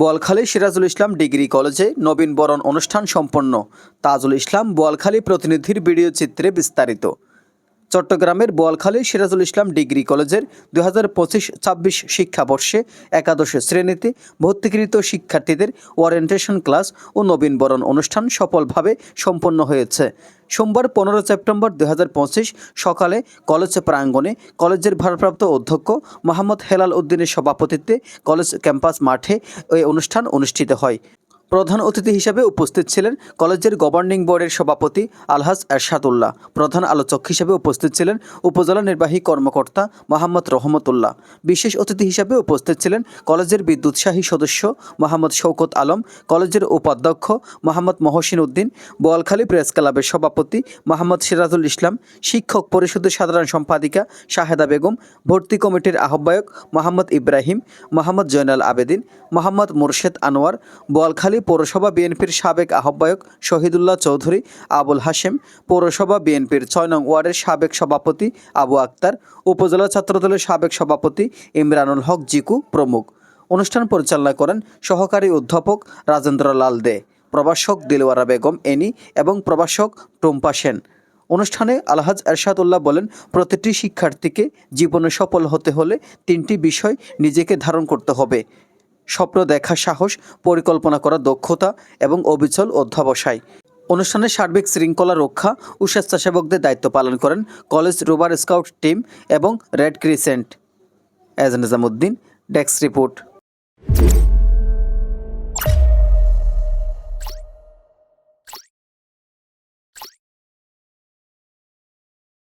Boalkhali Sirajul Islam degree কলেজে নবীন বরণ অনুষ্ঠান সম্পন্ন। তাজুল ইসলাম বোয়ালখালী প্রতিনিধির ভিডিও চিত্রে বিস্তারিত। চট্টগ্রামের বোয়ালখালী সিরাজুল ইসলাম ডিগ্রি কলেজের দু হাজার পঁচিশ ছাব্বিশ শিক্ষাবর্ষে একাদশ শ্রেণীতে ভর্তিকৃত শিক্ষার্থীদের ওরিয়েন্টেশন ক্লাস ও নবীনবরণ অনুষ্ঠান সফলভাবে সম্পন্ন হয়েছে। সোমবার পনেরো সেপ্টেম্বর দু হাজার পঁচিশ সকালে কলেজ প্রাঙ্গণে কলেজের ভারপ্রাপ্ত অধ্যক্ষ মোহাম্মদ হেলাল উদ্দিনের সভাপতিত্বে কলেজ ক্যাম্পাস মাঠে এই অনুষ্ঠান অনুষ্ঠিত হয়। প্রধান অতিথি হিসেবে উপস্থিত ছিলেন কলেজের গভর্নিং বোর্ডের সভাপতি আলহাজ এরশাদুল্লাহ। প্রধান আলোচক হিসেবে উপস্থিত ছিলেন উপজেলা নির্বাহী কর্মকর্তা মোহাম্মদ রহমতুল্লাহ। বিশেষ অতিথি হিসেবে উপস্থিত ছিলেন কলেজের বিদ্যুৎসাহী সদস্য মোহাম্মদ শৌকত আলম, কলেজের উপাধ্যক্ষ মোহাম্মদ মহসিন উদ্দিন, বোয়ালখালী প্রেস ক্লাবের সভাপতি মোহাম্মদ সিরাজুল ইসলাম, শিক্ষক পরিষদের সাধারণ সম্পাদিকা শাহেদা বেগম, ভর্তি কমিটির আহ্বায়ক মোহাম্মদ ইব্রাহিম, মোহাম্মদ জয়নাল আবেদিন, মোহাম্মদ মুর্শেদ আনোয়ার, বোয়ালখালী পৌরসভা বিএনপির সাবেক আহ্বায়ক শহীদুল্লাহ চৌধুরী, আবুল হাশেম, পৌরসভা বিএনপির ছয় নং ওয়ার্ডের সাবেক সভাপতি আবু আক্তার, উপজেলা ছাত্রদলের সাবেক সভাপতি ইমরানুল হক জিকু প্রমুখ। অনুষ্ঠান পরিচালনা করেন সহকারী অধ্যাপক রাজেন্দ্র লাল দে, প্রভাষক দিলওয়ারা বেগম এনি এবং প্রভাষক টুম্পা সেন। অনুষ্ঠানে আলহাজ এরশাদুল্লাহ বলেন, প্রতিটি শিক্ষার্থীকে জীবনে সফল হতে হলে তিনটি বিষয় নিজেকে ধারণ করতে হবে। স্বপ্ন দেখা, সাহস, পরিকল্পনা করা, দক্ষতা এবং অবিচল অধ্যাবসায়। অনুষ্ঠানে সার্বিক শৃঙ্খলা রক্ষা ও স্বেচ্ছাসেবকদের দায়িত্ব পালন করেন কলেজ রোবার স্কাউট টিম এবং রেড ক্রিসেন্ট। এজ নিজামুদ্দিন, ডেস্ক রিপোর্ট।